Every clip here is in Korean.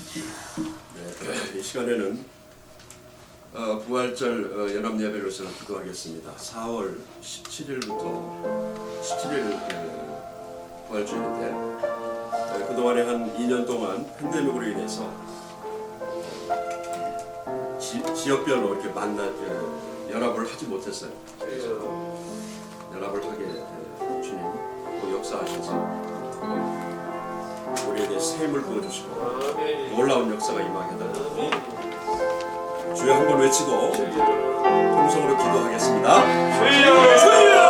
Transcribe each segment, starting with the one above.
네, 이 시간에는 어, 부활절 어, 연합 저는 기도하겠습니다. 4월 17일부터 17일 어, 부활주일인데 어, 그동안에 한 2년 동안 팬데믹으로 인해서 어, 지, 지역별로 이렇게 만나 어, 연합을 하지 못했어요. 그래서 연합을 하게 어, 주님 또 역사하셔서 우리에게 새 힘을 부어주시고 놀라운 역사가 임하게 달라고 주여 한 번 외치고 통성으로 기도하겠습니다. 감사합니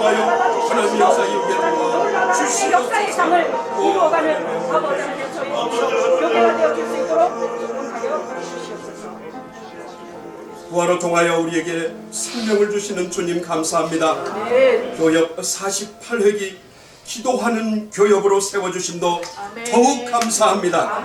통하여 하나님의 역사 이루게 도와 주시 역사의 상을 이루어가는 아버지 하나님 저희 모두 교회가 되어줄 수 있도록 축복하여 주시옵소서. 부활을 통하여 우리에게 생명을 주시는 주님 감사합니다. 네. 교역 48회기 기도하는 교역으로 세워주심도 더욱 감사합니다.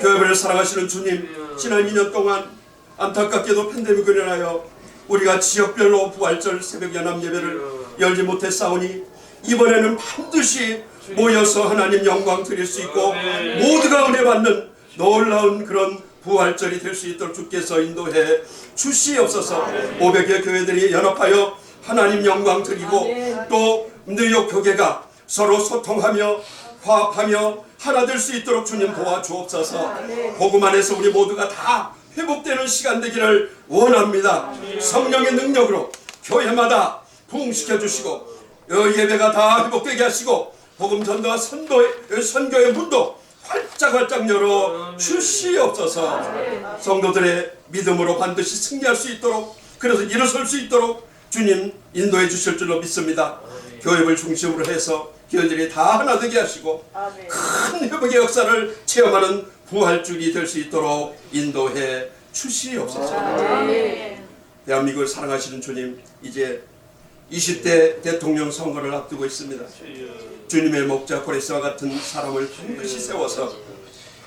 교회를 사랑하시는 주님, 지난 2년 동안 안타깝게도 팬데믹으로 인하여 우리가 지역별로 부활절 새벽 연합 예배를 열지 못했사오니 이번에는 반드시 모여서 하나님 영광 드릴 수 있고 모두가 은혜 받는 놀라운 그런 부활절이 될 수 있도록 주께서 인도해 주시옵소서. 500여 교회들이 연합하여 하나님 영광 드리고 또 뉴욕 교계가 서로 소통하며 화합하며 하나 될 수 있도록 주님 도와주옵소서. 복음 안에서 우리 모두가 다 회복되는 시간 되기를 원합니다. 성령의 능력으로 교회마다 부흥시켜 주시고 어, 예배가 다 회복되게 하시고 복음 전도와 선도의 선교의 문도 활짝 활짝 열어 주시옵소서. 성도들의 믿음으로 반드시 승리할 수 있도록 그래서 일어설 수 있도록 주님 인도해 주실 줄로 믿습니다. 교회를 중심으로 해서 교회들이 다 하나 되게 하시고 큰 회복의 역사를 체험하는 부활줄이 될 수 있도록 인도해 주시옵소서. 대한민국을 사랑하시는 주님 이제 20대 대통령 선거를 앞두고 있습니다. 주님의 목자 고레스와 같은 사람을 반드시 세워서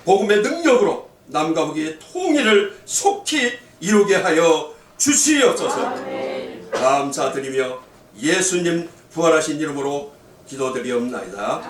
복음의 능력으로 남과 북의 통일을 속히 이루게 하여 주시옵소서. 감사드리며 예수님 부활하신 이름으로 기도드리옵나이다.